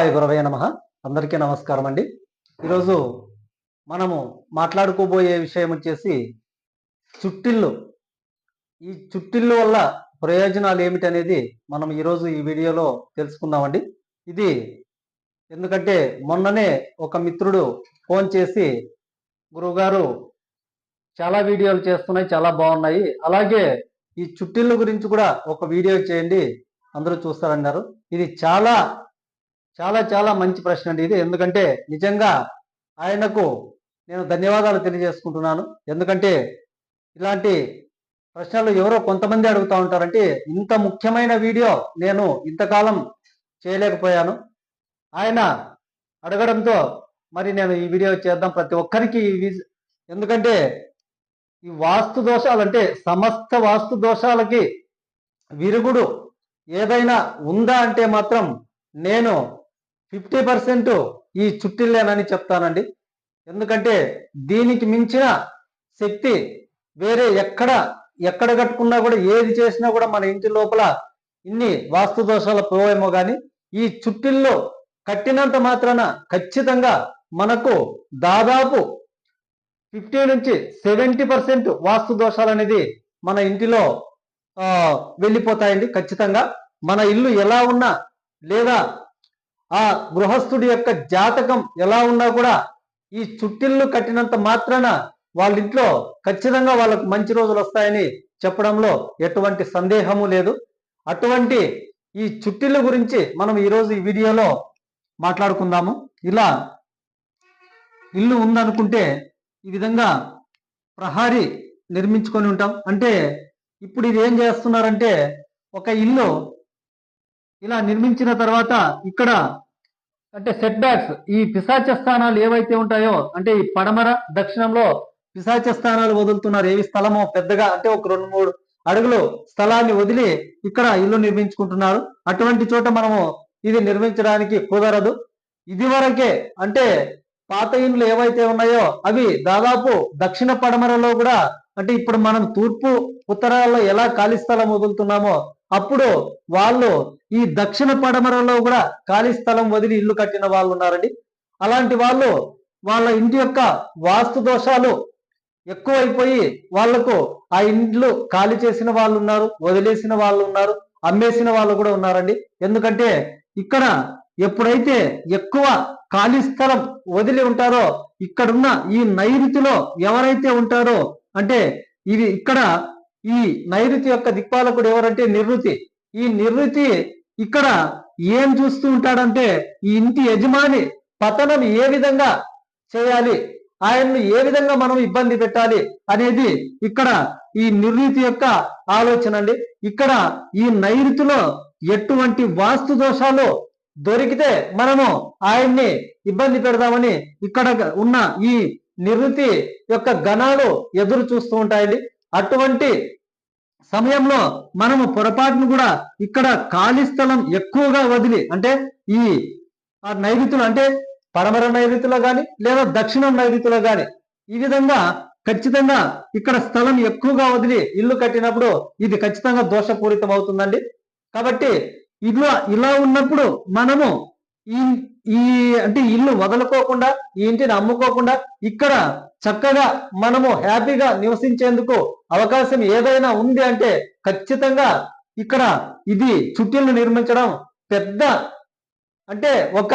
శివాయ గురవే నమ. అందరికీ నమస్కారం అండి ఈరోజు మనము మాట్లాడుకోబోయే విషయం వచ్చేసి చుట్టిల్లు. ఈ చుట్టిల్లు వల్ల ప్రయోజనాలు ఏమిటనేది మనం ఈరోజు ఈ వీడియోలో తెలుసుకుందామండి. ఇది ఎందుకంటే మొన్ననే ఒక మిత్రుడు ఫోన్ చేసి గురువుగారు చాలా వీడియోలు చేస్తున్నాయి చాలా బాగున్నాయి. అలాగే ఈ చుట్టిళ్ళ గురించి కూడా ఒక వీడియో చేయండి. అందరూ చూస్తారన్నారు. ఇది చాలా చాలా చాలా మంచి ప్రశ్న అండి ఇది. ఎందుకంటే నిజంగా ఆయనకు నేను ధన్యవాదాలు తెలియజేసుకుంటున్నాను. ఎందుకంటే ఇలాంటి ప్రశ్నలు ఎవరో కొంతమంది అడుగుతూ ఉంటారంటే ఇంత ముఖ్యమైన వీడియో నేను ఇంతకాలం చేయలేకపోయాను. ఆయన అడగడంతో మరి నేను ఈ వీడియో చేద్దాం ప్రతి ఒక్కరికి ఎందుకంటే ఈ వాస్తు దోషాలు అంటే సమస్త వాస్తు దోషాలకి విరుగుడు ఏదైనా ఉందా అంటే మాత్రం నేను ఫిఫ్టీ పర్సెంట్ ఈ చుట్టిల్లేనని చెప్తానండి. ఎందుకంటే దీనికి మించిన శక్తి వేరే ఎక్కడ ఎక్కడ కట్టుకున్నా కూడా ఏది చేసినా కూడా మన ఇంటి లోపల ఇన్ని వాస్తు దోషాలు పోవేమో కానీ ఈ చుట్టిల్లో కట్టినంత మాత్రాన ఖచ్చితంగా మనకు దాదాపు ఫిఫ్టీ నుంచి సెవెంటీ పర్సెంట్ వాస్తు దోషాలు అనేది మన ఇంటిలో వెళ్ళిపోతాయండి ఖచ్చితంగా. మన ఇల్లు ఎలా ఉన్నా లేదా ఆ గృహస్థుడి యొక్క జాతకం ఎలా ఉన్నా కూడా ఈ చుట్టిల్లు కట్టినంత మాత్రాన వాళ్ళ ఇంట్లో ఖచ్చితంగా వాళ్ళకు మంచి రోజులు వస్తాయని చెప్పడంలో ఎటువంటి సందేహము లేదు. అటువంటి ఈ చుట్టిళ్ళ గురించి మనం ఈరోజు ఈ వీడియోలో మాట్లాడుకుందాము. ఇలా ఇల్లు ఉందనుకుంటే ఈ విధంగా ప్రహారీ నిర్మించుకొని ఉంటాం. అంటే ఇప్పుడు ఇది ఏం చేస్తున్నారంటే ఒక ఇల్లు ఇలా నిర్మించిన తర్వాత ఇక్కడ అంటే సెట్ బ్యాక్స్ ఈ పిశాచ స్థానాలు ఏవైతే ఉంటాయో అంటే ఈ పడమర దక్షిణంలో పిశాచ స్థానాలు వదులుతున్నారు. ఏవి? స్థలమో పెద్దగా అంటే ఒక రెండు మూడు అడుగులు స్థలాన్ని వదిలి ఇక్కడ ఇల్లు నిర్మించుకుంటున్నారు. అటువంటి చోట మనము ఇది నిర్మించడానికి కుదరదు. ఇది వరకే అంటే పాత ఇండ్లు ఏవైతే ఉన్నాయో అవి దాదాపు దక్షిణ పడమరలో కూడా అంటే ఇప్పుడు మనం తూర్పు ఉత్తరాల్లో ఎలా ఖాళీ స్థలం వదులుతున్నామో అప్పుడు వాళ్ళు ఈ దక్షిణ పడమరలో కూడా ఖాళీ స్థలం వదిలి ఇల్లు కట్టిన వాళ్ళు ఉన్నారండి. అలాంటి వాళ్ళు వాళ్ళ ఇంటి యొక్క వాస్తు దోషాలు ఎక్కువైపోయి వాళ్ళకు ఆ ఇండ్లు ఖాళీ చేసిన వాళ్ళు ఉన్నారు వదిలేసిన వాళ్ళు ఉన్నారు అమ్మేసిన వాళ్ళు కూడా ఉన్నారండి. ఎందుకంటే ఇక్కడ ఎప్పుడైతే ఎక్కువ ఖాళీ స్థలం వదిలి ఉంటారో ఇక్కడున్న ఈ నైరుతిలో ఎవరైతే ఉంటారో అంటే ఇది ఇక్కడ ఈ నైరుతి యొక్క దిక్పాలకుడు ఎవరంటే నిర్వృతి ఈ నిర్వృతి ఇక్కడ ఏం చూస్తూ ఉంటాడంటే ఈ ఇంటి యజమాని పతనం ఏ విధంగా చేయాలి ఆయన్ను ఏ విధంగా మనం ఇబ్బంది పెట్టాలి అనేది ఇక్కడ ఈ నిర్ణీతి యొక్క ఆలోచన అండి. ఇక్కడ ఈ నైరుతిలో ఎటువంటి వాస్తు దోషాలు దొరికితే మనము ఆయన్ని ఇబ్బంది పెడదామని ఇక్కడ ఉన్న ఈ నివృత్తి యొక్క గణాలు ఎదురు చూస్తూ ఉంటాయండి. అటువంటి సమయంలో మనము పొరపాటును కూడా ఇక్కడ ఖాళీ స్థలం ఎక్కువగా వదిలి అంటే ఈ ఆ నైరుతులు అంటే పడమర నైరుతిలో కానీ లేదా దక్షిణం నైరుతిలో కానీ ఈ విధంగా ఖచ్చితంగా ఇక్కడ స్థలం ఎక్కువగా వదిలి ఇల్లు కట్టినప్పుడు ఇది ఖచ్చితంగా దోషపూరితం అవుతుందండి కాబట్టి ఇలా ఇలా ఉన్నప్పుడు మనము ఈ ఈ అంటే ఇల్లు వదులుకోకుండా ఈ ఇంటిని అమ్ముకోకుండా ఇక్కడ చక్కగా మనము హ్యాపీగా నివసించేందుకు అవకాశం ఏదైనా ఉంది అంటే ఖచ్చితంగా ఇక్కడ ఇది చుట్టీలను నిర్మించడం పెద్ద అంటే ఒక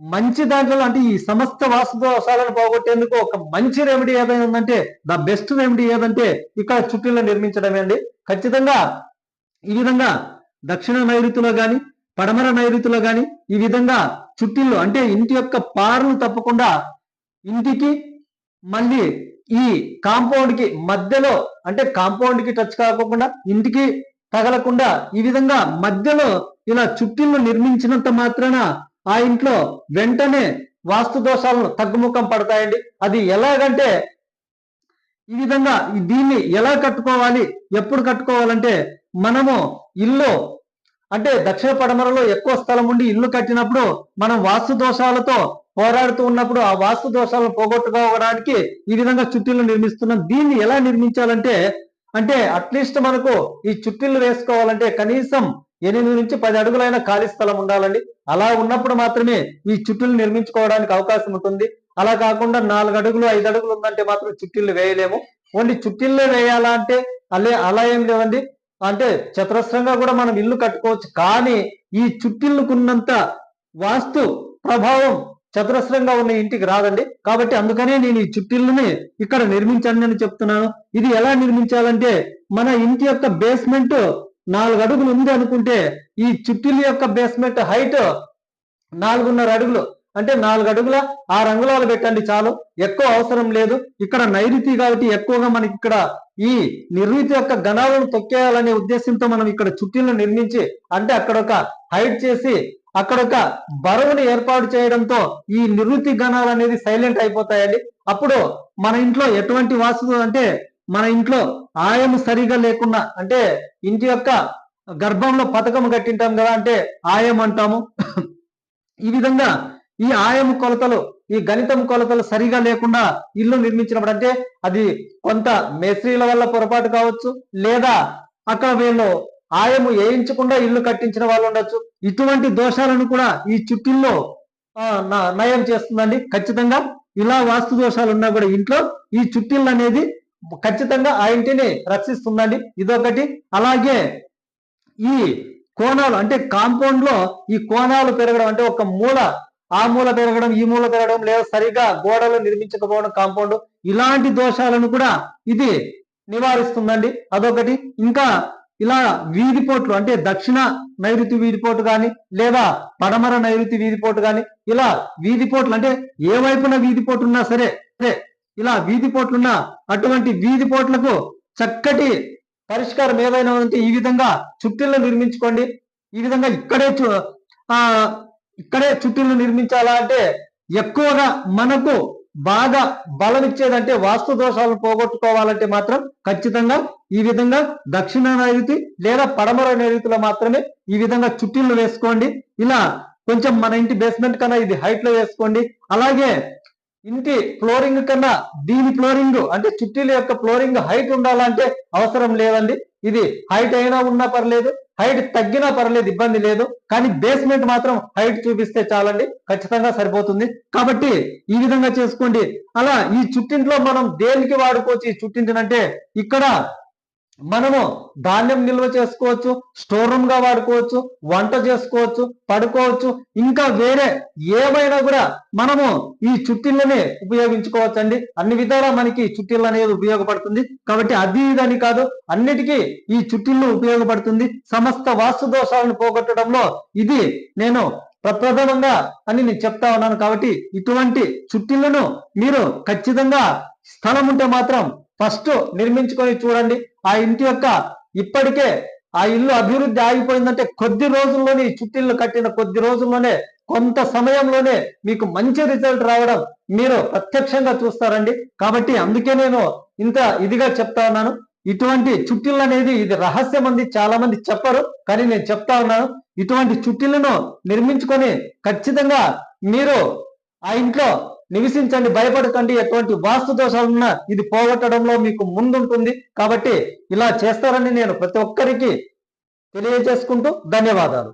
మంచి దాంట్లో అంటే ఈ సమస్త వాసుదోషాలను పోగొట్టేందుకు ఒక మంచి రెమెడీ ఏదైనా ఉందంటే ద బెస్ట్ రెమెడీ ఏదంటే ఇక్కడ చుట్టీలను నిర్మించడమే అండి. ఖచ్చితంగా ఈ విధంగా దక్షిణ నైరుతిలో కానీ పడమర నైరుతిలో గాని ఈ విధంగా చుట్టిల్లు అంటే ఇంటి యొక్క పారలు తప్పకుండా ఇంటికి మళ్ళీ ఈ కాంపౌండ్కి మధ్యలో అంటే కాంపౌండ్కి టచ్ కాకుండా ఇంటికి తగలకుండా ఈ విధంగా మధ్యలో ఇలా చుట్టిల్లు నిర్మించినంత మాత్రాన ఆ ఇంట్లో వెంటనే వాస్తు దోషాలను తగ్గుముఖం పడతాయండి. అది ఎలాగంటే ఈ విధంగా దీన్ని ఎలా కట్టుకోవాలి ఎప్పుడు కట్టుకోవాలంటే మనము ఇల్లు అంటే దక్షిణ పడమరలో ఎక్కువ స్థలం ఉండి ఇల్లు కట్టినప్పుడు మనం వాస్తు దోషాలతో పోరాడుతూ ఉన్నప్పుడు ఆ వాస్తు దోషాలను పోగొట్టుకోవడానికి ఈ విధంగా చుట్టిల్లు నిర్మిస్తున్నాం దీన్ని ఎలా నిర్మించాలంటే అంటే అట్లీస్ట్ మనకు ఈ చుట్టిల్లు వేసుకోవాలంటే కనీసం ఎనిమిది నుంచి పది అడుగులైన ఖాళీ స్థలం ఉండాలండి. అలా ఉన్నప్పుడు మాత్రమే ఈ చుట్టులు నిర్మించుకోవడానికి అవకాశం ఉంటుంది. అలా కాకుండా నాలుగు అడుగులు ఐదు అడుగులు ఉందంటే మాత్రం చుట్టిల్లు వేయలేము. ఓన్లీ చుట్టిళ్ళే వేయాలా అంటే అలే అలా ఏం లేవండి. అంటే చతురస్రంగా కూడా మనం ఇల్లు కట్టుకోవచ్చు. కానీ ఈ చుట్టిల్లుకున్నంత వాస్తు ప్రభావం చతురస్రంగా ఉన్న ఇంటికి రాదండి. కాబట్టి అందుకనే నేను ఈ చుట్టిల్లుని ఇక్కడ నిర్మించండి అని చెప్తున్నాను. ఇది ఎలా నిర్మించాలంటే మన ఇంటి యొక్క బేస్మెంట్ నాలుగు అడుగులు ఉంది అనుకుంటే ఈ చుట్టిల్లు యొక్క బేస్మెంట్ హైట్ నాలుగున్నర అడుగులు. అంటే నాలుగు అడుగుల ఆ రంగులాలు పెట్టండి చాలు. ఎక్కువ అవసరం లేదు. ఇక్కడ నైరుతి కాబట్టి ఎక్కువగా మనకి ఇక్కడ ఈ నిర్మితి యొక్క గణాలను తొక్కేయాలనే ఉద్దేశంతో మనం ఇక్కడ చుట్టీలను నిర్మించి అంటే అక్కడ ఒక హైట్ చేసి అక్కడ ఒక బరువుని ఏర్పాటు చేయడంతో ఈ నిర్వృతి గణాలు అనేది సైలెంట్ అయిపోతాయండి. అప్పుడు మన ఇంట్లో ఎటువంటి వాసులు అంటే మన ఇంట్లో ఆయము సరిగా లేకుండా అంటే ఇంటి యొక్క గర్భంలో పథకం కట్టింటాం కదా అంటే ఆయం అంటాము ఈ విధంగా ఈ ఆయము కొలతలు ఈ గణితం కొలతలు సరిగా లేకుండా ఇల్లు నిర్మించినప్పుడు అంటే అది కొంత మేస్త్రీల వల్ల పొరపాటు కావచ్చు లేదా అక్కడ వీళ్ళు ఆయము వేయించకుండా ఇల్లు కట్టించిన వాళ్ళు ఉండొచ్చు. ఇటువంటి దోషాలను కూడా ఈ చుట్టిల్లో న- నయం చేస్తుందండి. ఖచ్చితంగా ఇలా వాస్తు దోషాలు ఉన్నా కూడా ఇంట్లో ఈ చుట్టిల్లు అనేది ఖచ్చితంగా ఆ ఇంటిని రక్షిస్తుందండి. ఇదొకటి. అలాగే ఈ కోణాలు అంటే కాంపౌండ్లో ఈ కోణాలు పెరగడం అంటే ఒక మూల ఆ మూల పెరగడం ఈ మూల పెరగడం లేదా సరిగా గోడలు నిర్మించకపోవడం కాంపౌండ్ ఇలాంటి దోషాలను కూడా ఇది నివారిస్తుందండి. అదొకటి. ఇంకా ఇలా వీధిపోట్లు అంటే దక్షిణ నైరుతి వీధిపోటు కానీ లేదా పడమర నైరుతి వీధిపోటు కానీ ఇలా వీధిపోట్లు అంటే ఏ వైపున వీధిపోటు ఉన్నా సరే సరే ఇలా వీధిపోట్లున్నా అటువంటి వీధిపోట్లకు చక్కటి పరిష్కారం ఏదైనా ఉంటే ఈ విధంగా చుట్టిళ్ళు నిర్మించుకోండి. ఈ విధంగా ఇక్కడే ఆ ఇక్కడే చుట్టిళ్ళు నిర్మించాలా అంటే ఎక్కువగా మనకు బాగా బలం ఇచ్చేదంటే వాస్తు దోషాలను పోగొట్టుకోవాలంటే మాత్రం ఖచ్చితంగా ఈ విధంగా దక్షిణ నైరుతి లేదా పడమర నైరుతిలో మాత్రమే ఈ విధంగా చుట్టిళ్ళు వేసుకోండి. ఇలా కొంచెం మన ఇంటి బేస్మెంట్ కన్నా ఇది హైట్లో వేసుకోండి. అలాగే ఇంటి ఫ్లోరింగ్ కన్నా దీని ఫ్లోరింగ్ అంటే చుట్టీల యొక్క ఫ్లోరింగ్ హైట్ ఉండాలంటే అవసరం లేదండి. ఇది హైట్ అయినా ఉన్నా పర్లేదు హైట్ తగ్గినా పర్లేదు ఇబ్బంది లేదు. కానీ బేస్మెంట్ మాత్రం హైట్ చూపిస్తే చాలండి ఖచ్చితంగా సరిపోతుంది. కాబట్టి ఈ విధంగా చేసుకోండి. అలా ఈ చుట్టింట్లో మనం దేనికి వాడుకోవచ్చు? ఈ చుట్టింటినంటే ఇక్కడ మనము ధాన్యం నిల్వ చేసుకోవచ్చు స్టోర్ రూమ్గా వాడుకోవచ్చు వంట చేసుకోవచ్చు పడుకోవచ్చు ఇంకా వేరే ఏమైనా కూడా మనము ఈ చుట్టిళ్ళని ఉపయోగించుకోవచ్చు అండి అన్ని విధాలా మనకి చుట్టిళ్ళు అనేది ఉపయోగపడుతుంది. కాబట్టి అది ఇదని కాదు అన్నిటికీ ఈ చుట్టిళ్ళు ఉపయోగపడుతుంది. సమస్త వాస్తు దోషాలను పోగొట్టడంలో ఇది నేను ప్రప్రథమంగా అని నేను చెప్తా ఉన్నాను. కాబట్టి ఇటువంటి చుట్టిళ్ళను మీరు ఖచ్చితంగా స్థలం ఉంటే మాత్రం ఫస్ట్ నిర్మించుకొని చూడండి. ఆ ఇంటి యొక్క ఇప్పటికే ఆ ఇల్లు అభివృద్ధి ఆగిపోయిందంటే కొద్ది రోజుల్లోనే ఈ చుట్టిళ్ళు కట్టిన కొద్ది రోజుల్లోనే కొంత సమయంలోనే మీకు మంచి రిజల్ట్ రావడం మీరు ప్రత్యక్షంగా చూస్తారండి. కాబట్టి అందుకే నేను ఇంత ఇదిగా చెప్తా ఉన్నాను. ఇటువంటి చుట్టిల్లు అనేది ఇది రహస్యం అంది చాలా మంది చెప్పరు. కానీ నేను చెప్తా ఉన్నాను. ఇటువంటి చుట్టిలను నిర్మించుకొని ఖచ్చితంగా మీరు ఆ ఇంట్లో నివసించండి భయపడకండి. ఎటువంటి వాస్తు దోషాలున్నా ఇది పోగొట్టడంలో మీకు ముందుంటుంది. కాబట్టి ఇలా చేస్తారని నేను ప్రతి ఒక్కరికి తెలియజేసుకుంటూ ధన్యవాదాలు.